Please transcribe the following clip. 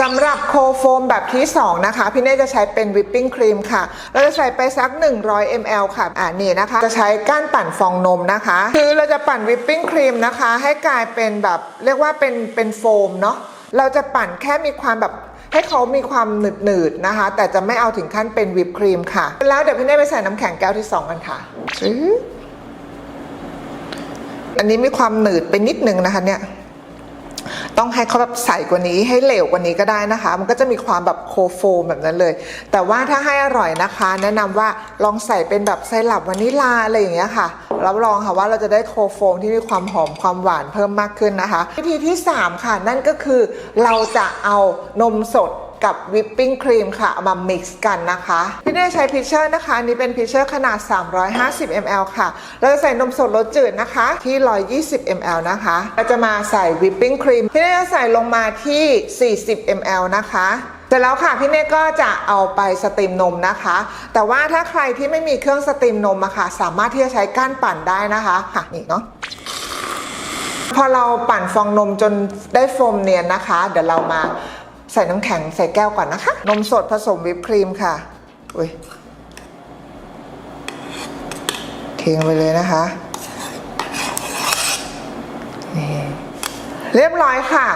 สำหรับโคโฟมแบบที่ 2 นะคะ พี่เน่จะใช้เป็นวิปปิ้งครีมค่ะ เราจะใส่ไปสัก 100 ml ค่ะ อ่านี่นะคะ จะใช้ก้านปั่นฟองนมนะคะ คือเราจะปั่นวิปปิ้งครีมนะคะ ให้กลายเป็นแบบเรียกว่าเป็นเป็นโฟมเนาะ เราจะปั่นแค่มีความแบบให้เขามีความหนืดๆนะคะ แต่จะไม่เอาถึงขั้นเป็นวิปครีมค่ะ แล้วเดี๋ยวพี่เน่ไปใส่น้ำแข็งแก้วที่ 2 กันค่ะชื้ออันนี้มีความหนืดไปนิดนึงนะคะเนี่ย ต้องให้เขาแบบใสกว่านี้ให้เหลวกว่านี้ก็ได้นะคะ มันก็จะมีความแบบโคโฟมแบบนั้นเลย แต่ว่าถ้าให้อร่อยนะคะ แนะนำว่าลองใส่เป็นแบบไซรัปวานิลาอะไรอย่างเงี้ยค่ะรับรองค่ะว่าเราจะได้โคโฟมที่มีความหอมความหวานเพิ่มมากขึ้นนะคะ วิธีที่ 3 ค่ะ นั่นก็คือเราจะเอานมสด กับวิปปิ้งครีมค่ะเอามา mix กันนะคะพี่เน่ใช้พิชเชอร์นะคะอันนี้เป็นพิชเชอร์ขนาด 350 ml ค่ะเราจะใส่นมสดรสจืดนะคะ ที่ 120 ml นะคะเราจะมาใส่วิปปิ้งครีมพี่เน่จะใส่ลงมาที่ 40 ml นะคะเสร็จแล้วค่ะพี่เน่ก็จะเอาไปสตรีมนมนะคะ แต่ว่าถ้าใครที่ไม่มีเครื่องสตรีมนมอะค่ะ สามารถที่จะใช้ก้านปั่นได้นะคะค่ะนี่เนาะพอเราปั่นฟองนมจนได้โฟมเนียนนะคะ เดี๋ยวเรามา ใส่น้ำแข็งใส่แก้วก่อนนะคะ นมสดผสมวิปครีมค่ะ อุ้ยเทงไปเลยนะคะนี่เรียบร้อยค่ะ